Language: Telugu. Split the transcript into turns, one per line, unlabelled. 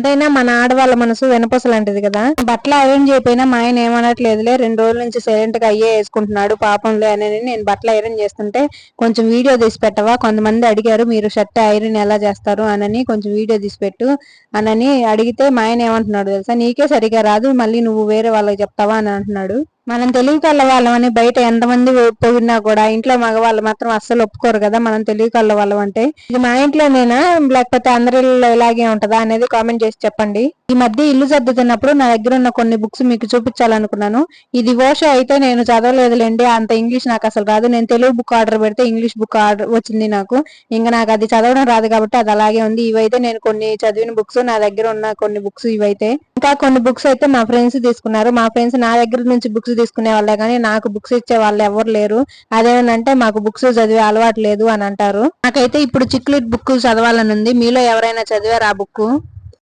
ఎంతైనా మన ఆడవాళ్ళ మనసు వెనపసలాంటిది కదా. బట్టలు ఐరన్ చేయపోయినా మా ఆయన ఏమనట్లేదులే రెండు రోజుల నుంచి సైలెంట్గా అయ్యే వేసుకుంటున్నాడు పాపంలే అని నేను బట్టలు ఐరన్ చేస్తుంటే కొంచెం వీడియో తీసి పెట్టవా? కొంతమంది అడిగారు మీరు షర్ట్ ఐరన్ ఎలా చేస్తారు? అనని కొంచెం వీడియో తీసి పెట్టు అనని అడిగితే మా ఆయన ఏమంటున్నాడు తెలుసా? నీకే సరిగా రాదు మళ్ళీ నువ్వు వేరే వాళ్ళకి చెప్తావా? అని అంటున్నాడు. మనం తెలుగు కళ్ళవాళ్ళం అని బయట ఎంతమంది పొగిడినా కూడా ఇంట్లో మగవాళ్ళు మాత్రం అస్సలు ఒప్పుకోరు కదా మనం తెలుగు కళ్ళ వాళ్ళం అంటే. ఇది మా ఇంట్లోనేనా? లేకపోతే అందరిలో ఇలాగే ఉంటుందా అనేది కామెంట్ చేసి చెప్పండి. ఈ మధ్య ఇల్లు సర్దుతున్నప్పుడు నా దగ్గర ఉన్న కొన్ని బుక్స్ మీకు చూపించాలనుకున్నాను. ఇది ఓషో అయితే నేను చదవలేదులేండి. అంత ఇంగ్లీష్ నాకు అసలు రాదు. నేను తెలుగు బుక్ ఆర్డర్ పెడితే ఇంగ్లీష్ బుక్ ఆర్డర్ వచ్చింది నాకు. ఇంకా నాకు అది చదవడం రాదు కాబట్టి అది అలాగే ఉంది. ఇవైతే నేను కొన్ని చదివిన బుక్స్ నా దగ్గర ఉన్న కొన్ని బుక్స్ ఇవైతే ఇంకా కొన్ని బుక్స్ అయితే మా ఫ్రెండ్స్ తీసుకున్నారు. మా ఫ్రెండ్స్ నా దగ్గర నుంచి బుక్స్ తీసుకునే వాళ్ళే కానీ నాకు బుక్స్ ఇచ్చే వాళ్ళు ఎవరు లేరు. అదేనంటే మాకు బుక్స్ చదివే అలవాటు లేదు అని అంటారు. నాకైతే ఇప్పుడు చిక్లిట్ బుక్ చదవాలని ఉంది. మీలో ఎవరైనా చదివారు ఆ బుక్